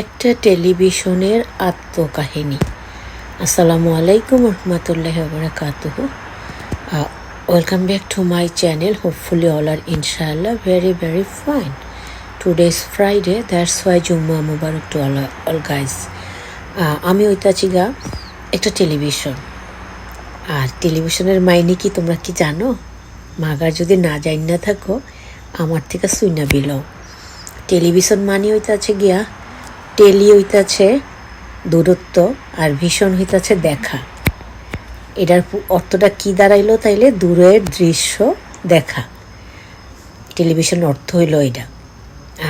একটা টেলিভিশনের আত্মকাহিনী। আসসালামু আলাইকুম রহমতুল্লাহ বরকাতুহ। Welcome back to my channel. Hopefully all are ইনশাআল্লাহ very very fine. Today is Friday, that's why জুম্মা মুবারক টু অল অল গাইজ আমি ওইতাছি গা একটা টেলিভিশন। আর টেলিভিশনের মাইনে কি তোমরা কি জানো? মাগার যদি না জান না থাকো, আমার থেকে সুইনা বিলও টেলিভিশন মানে হইতাছে গিয়া টেলি হইতাছে দূরত্ব আর ভীষণ হইতাছে দেখা। এটার অর্থটা কি দাঁড়াইলো তাইলে দূরের দৃশ্য দেখা। টেলিভিশন অর্থ হইল এটা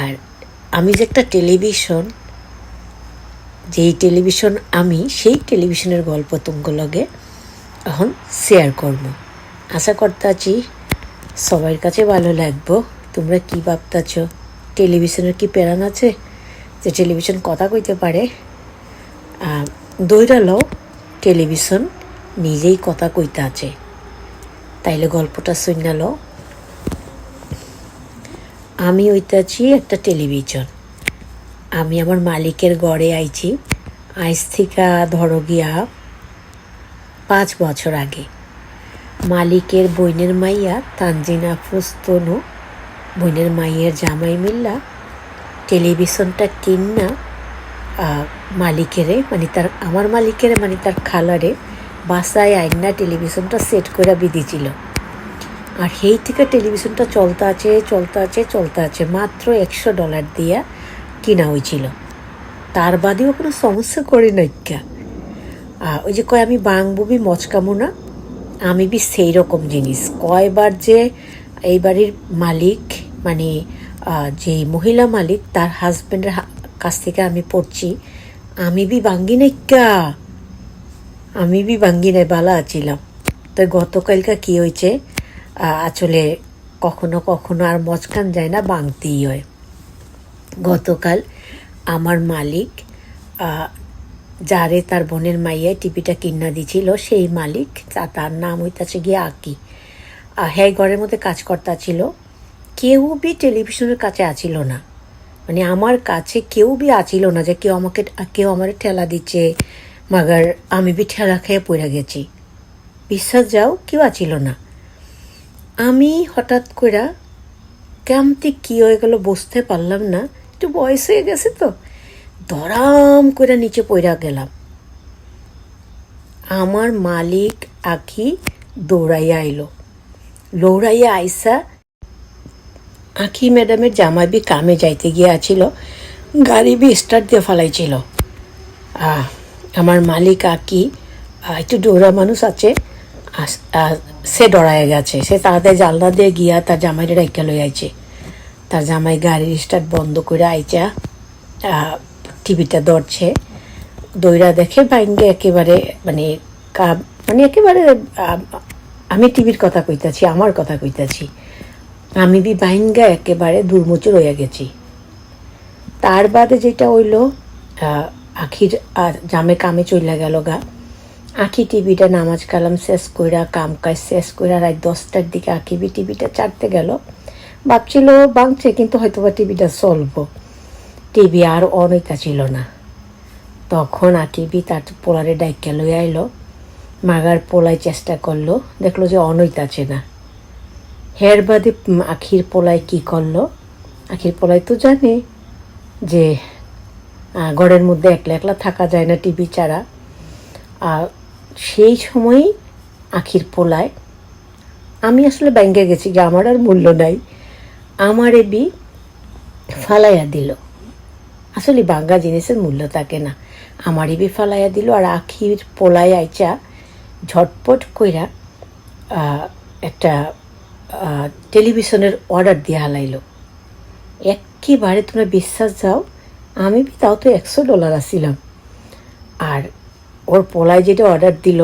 আর আমি যে একটা টেলিভিশন, যেই টেলিভিশন আমি, সেই টেলিভিশনের গল্প তুমগুলোকে এখন শেয়ার করব। আশা করতাছি সবার কাছে ভালো লাগবো। তোমরা কী ভাবতাছ? টেলিভিশনের কি প্যারান আছে? যে টেলিভিশন কথা কইতে পারে দৈরালো টেলিভিশন নিজেই কথা কইতে আছে। তাইলে গল্পটা শুনালো আমি ওইতাছি একটা টেলিভিশন। আমি আমার মালিকের গড়ে আইছি। আইস থেকে ধরো গিয়া পাঁচ বছর আগে। মালিকের বইনের মাইয়া তানজিনা ফুস্তনু বইনের মাইয়ের জামাই মিল্লা টেলিভিশনটা আহ, মালিকেরে মানে তার আমার মালিকেরে মানে তার খালারে বাসায় আইনা টেলিভিশনটা সেট করে বিদিছিল আর সেই থেকে টেলিভিশনটা চলতে আছে চলতে আছে চলতে আছে মাত্র একশো ডলার দিয়া কিনা হয়েছিল তার বাদেও কোনো সমস্যা করে নাইকা ওই যে কয় আমি বাংবুবি মচকামো না আমি বি সেই রকম জিনিস। কয়বার যে এই বাড়ির মালিক মানে যে মহিলা মালিক, তার হাজব্যান্ডের কাছ থেকে আমি পড়ছি, আমি বি বাঙ্গি নাইকা আমি বি বাঙ্গি নাই, বালা আছিলাম। তো গতকালকা কি হয়েছে? আসলে কখনো কখনো আর মচকান যায় না বাংতেই হয়। গতকাল আমার মালিক যারে তার বোনের মাইয়ায় টিভিটা কিনা দিছিল, সেই মালিক তার নাম হইতাছে গিয়ে আকি। হ্যাঁ ঘরের মধ্যে কাজ কর্তা ছিল। কেউ বি টেলিভিশনের কাছে আছিল না। মানে আমার কাছে কেউ বি আছিল না যে কেউ আমাকে, কেউ আমার ঠেলা দিচ্ছে, মাগার আমি বি ঠেলা খেয়ে পড়ে গেছি। বিশ্বাস যাও, কেউ আছিল না। আমি হঠাৎ করে কেমতি কি হয়ে গেল বসতে পারলাম না, একটু বয়স হয়ে গেছে তো দরাম করে নিচে পড়া গেলাম। আমার মালিক আখি দৌড়াইয়া আইলো। লৌড়াইয়া আইসা আখি ম্যাডামের জামাই বি কামে যাইতে গিয়ে আছিল গাড়ি বি স্টার্ট দিয়ে ফেলাইছিল। আমার মালিক আঁকি একটু ডোরা মানুষ আছে সে ডরায় গেছে। সে তাড়াতাড়ি জানলা দিয়ে গিয়া তার জামাইটা রেখে লই আইছে। তার জামাই গাড়ির স্টার্ট বন্ধ করে আইচা টিভিটা ধরছে। দইরা দেখে বাইঙ্গে একেবারে মানে মানে একেবারে আমি টিভির কথা কইতাছি, আমার কথা কইতাছি। আমি বি বাইঙ্গা একেবারে দুর্মুচু রইয়া গেছি। তার বাদে যেটা হইল আখির আর জামে কামে চইলা গেল গা। আখি টিভিটা নামাজ কালাম শেষ কইরা, কাম কাজ শেষ কইরা রাত দশটার দিকে আখি বি টিভিটা চাটতে গেল। ভাবছিল বাংছে কিন্তু হয়তো বা টিভিটা চলবো। টিভি আর অনেকটা ছিল না। তখন আকিবি তার পোলারে ডাইকা লই আইলো। মাগার পোলায় চেষ্টা করল, দেখল যে অনৈত আছে না। হের বাদে আখির পোলায় কি করল? আখির পোলায় তো জানে যে ঘরের মধ্যে একলা একলা থাকা যায় না টিভি ছাড়া আর সেই সময়ই আখির পোলায়, আমি আসলে ব্যাংকে গেছি যে আমার আর মূল্য নাই। আমার এবি ফালাইয়া দিল। আসলে বাঙ্গা জিনিসের মূল্য থাকে না। আমার এবি ফালাইয়া দিল আর আখির পোলায় আইচা ঝটপট কইরা একটা টেলিভিশনের অর্ডার দিয়ে হালাইলো। একেবারে তোমরা বিশ্বাস যাও, আমি তাও তো একশো ডলার আসছিলাম আর ওর পোলায় যেটা অর্ডার দিল,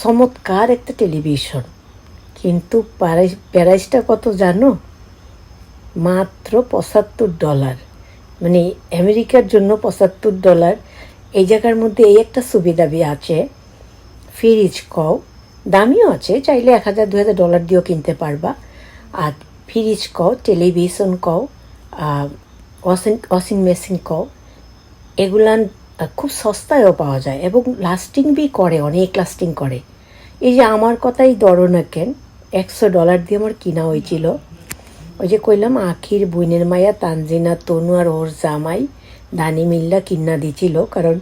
চমৎকার একটা টেলিভিশন কিন্তু প্রাইস প্রাইসটা কত জানো? মাত্র পঁচাত্তর ডলার মানে আমেরিকার জন্য পঁচাত্তর ডলার এই জায়গার মধ্যে এই একটা সুবিধা আছে। ফ্রিজ কও দামিও আছে, চাইলে এক হাজার দু হাজার ডলার দিয়েও কিনতে পারবা। আর ফ্রিজ কও টেলিভিশন কও ওয়াশিং ওয়াশিং মেশিন কও, এগুলান খুব সস্তায়ও পাওয়া যায় এবং লাস্টিং বি করে, অনেক লাস্টিং করে। এই যে আমার কথাই ধরো না কেন, একশো ডলার দিয়ে আমার কিনা হয়েছিল। ওই যে কইলাম, আখির, বইনের মায়া তানজিনা, তনু আর ওর জামাই, দানি মিল্লা কিনা দিছিল। কারণ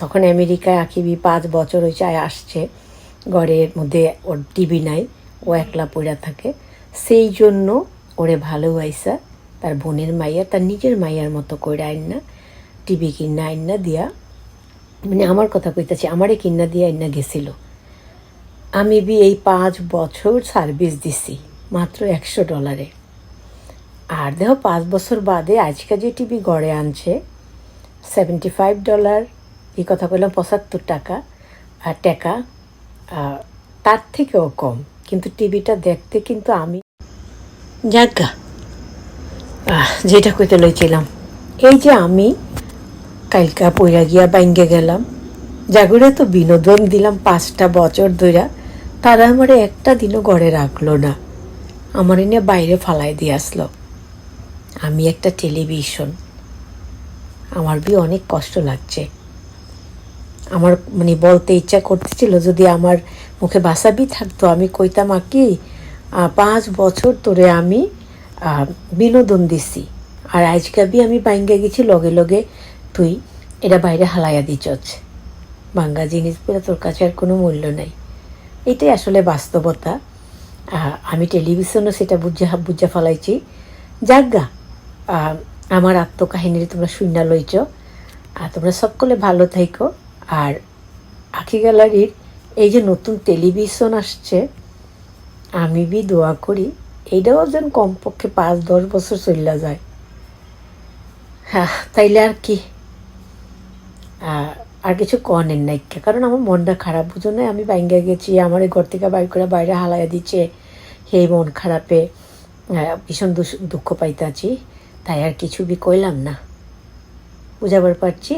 তখন আমেরিকায় আখিবি পাঁচ বছর হয়েছে আসছে। ঘরের মধ্যে ওর টিভি নাই, ও একলা পড়া থাকে। সেই জন্য ওরে ভালো আইসা তার বোনের মাইয়া, তার নিজের মাইয়ার মতো করে আইন না টিভি কিনা আইন না দিয়া। মানে আমার কথা কইতাছি, আমারে কিনা দিয়ে আইন গেছিল। আমি বি এই পাঁচ বছর সার্ভিস দিছি, মাত্র একশো ডলারে আর দেখো, পাঁচ বছর বাদে আজকে যে টিভি গড়ে আনছে সেভেন্টি ফাইভ ডলার এই কথা বললাম পঁচাত্তর টাকা, আর টাকা তার থেকেও কম। কিন্তু টিভিটা দেখতে কিন্তু আমি যাজ্ঞা যেটা কইতে লইছিলাম। এই যে আমি কালকা পইরা গিয়া বাইঙ্গে গেলাম জাগরে তো বিনোদন দিলাম পাঁচটা বছর ধইরা তারা আমার একটা দিনও ঘরে রাখল না। আমার এনে বাইরে ফালাই দিয়ে আসলো। আমি একটা টেলিভিশন। আমার বি অনেক কষ্ট লাগছে। আমার মানে বলতে ইচ্ছা করতেছিল যদি আমার মুখে বাসাবি থাকতো আমি কইতাম আর কি আহ, পাঁচ বছর ধরে আমি বিনোদন দিছি। আর আজকাবি আমি বাইঙ্গা গেছি লগে লগে তুই এটা বাইরে হালাইয়া দিচ্ছ বাঙ্গা জিনিসগুলো তোর কাছে আর কোনো মূল্য নাই। এটাই আসলে বাস্তবতা। আমি টেলিভিশনও সেটা বুঝে বুঝে ফেলাইছি। যাজ্ঞা আমার আত্মকাহিনীর তোমরা শূন্য লইছ আর তোমরা সকলে ভালো থাইকো। আর আখি গ্যালারির এই যে নতুন টেলিভিশন আসছে, আমি বি দোয়া করি এইটাও যেন কমপক্ষে পাঁচ, দশ বছর চলিয়া যায়। হ্যাঁ তাইলে আর কি? আর কিছু কনের নাই কারণ আমার মনটা খারাপ, বুঝো না আমি বাইঙ্গা গেছি, আমার এই ঘর থেকে বাইর করে বাইরে হালাইয়া দিচ্ছে সেই মন খারাপে ভীষণ দুঃখ পাইতাছি, তাই আর কিছু বি কইলাম না। বুঝাবার পারছি?